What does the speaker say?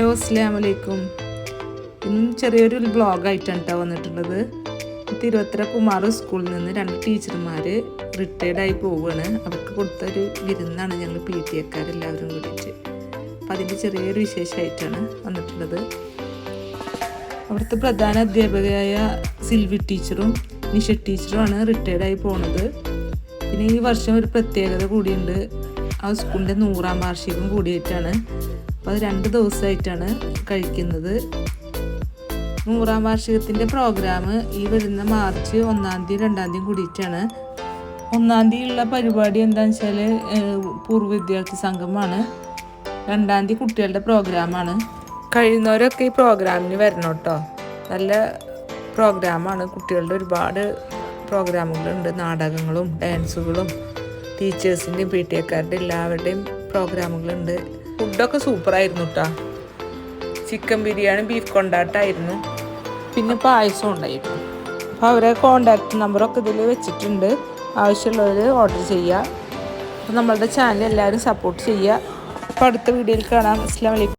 Hello അസ്ലാം വലൈക്കും ഇന്നും ചെറിയൊരു ബ്ലോഗായിട്ടാണ് കേട്ടോ വന്നിട്ടുള്ളത് തിരുവത്തര കുമാർ സ്കൂളിൽ നിന്ന് രണ്ട് ടീച്ചർമാർ റിട്ടയർഡായി പോവുകയാണ് അവർക്ക് കൊടുത്തൊരു വിരുന്നാണ് ഞങ്ങൾ പി ടി എക്കാരെല്ലാവരും കൂടിയിട്ട് അപ്പം അതിന്റെ ചെറിയൊരു വിശേഷമായിട്ടാണ് വന്നിട്ടുള്ളത്. അവിടുത്തെ പ്രധാന അധ്യാപകയായ സിൽവി ടീച്ചറും നിഷ ടീച്ചറുമാണ് റിട്ടയർഡായി പോണത്. പിന്നെ ഈ വർഷം ഒരു പ്രത്യേകത കൂടിയുണ്ട്. ആ സ്കൂളിന്റെ നൂറാം വാർഷികം കൂടിയിട്ടാണ് അപ്പോൾ അത് രണ്ട് ദിവസമായിട്ടാണ് കഴിക്കുന്നത്. നൂറാം വാർഷികത്തിന്റെ പ്രോഗ്രാം ഈ വരുന്ന മാർച്ച് ഒന്നാം തീയതി രണ്ടാം തീയതി കൂടിയിട്ടാണ്. ഒന്നാം തീയതിയുള്ള പരിപാടി എന്താണെന്ന് വെച്ചാൽ പൂർവ വിദ്യാർത്ഥി സംഘമാണ് രണ്ടാം തീയതി കുട്ടികളുടെ പ്രോഗ്രാമാണ് കഴിയുന്നവരൊക്കെ ഈ പ്രോഗ്രാമിന് വരണം കേട്ടോ. നല്ല പ്രോഗ്രാമാണ് കുട്ടികളുടെ ഒരുപാട് പ്രോഗ്രാമുകളുണ്ട് നാടകങ്ങളും ഡാൻസുകളും ടീച്ചേഴ്സിന്റെയും പി ടി എക്കാരുടെ എല്ലാവരുടെയും പ്രോഗ്രാമുകളുണ്ട് ഫുഡൊക്കെ സൂപ്പറായിരുന്നു കേട്ടോ ചിക്കൻ ബിരിയാണി ബീഫ് കൊണ്ടാട്ടായിരുന്നു. പിന്നെ പായസം ഉണ്ടായിരുന്നു. അപ്പോൾ അവരെ കോണ്ടാക്ട് നമ്പറൊക്കെ ഇതിൽ വെച്ചിട്ടുണ്ട്. ആവശ്യമുള്ളവർ ഓർഡർ ചെയ്യുക അപ്പോൾ നമ്മളുടെ ചാനൽ എല്ലാവരും സപ്പോർട്ട് ചെയ്യുക അപ്പോൾ അടുത്ത വീഡിയോയിൽ കാണാം. അസ്ലാം വലൈക്കും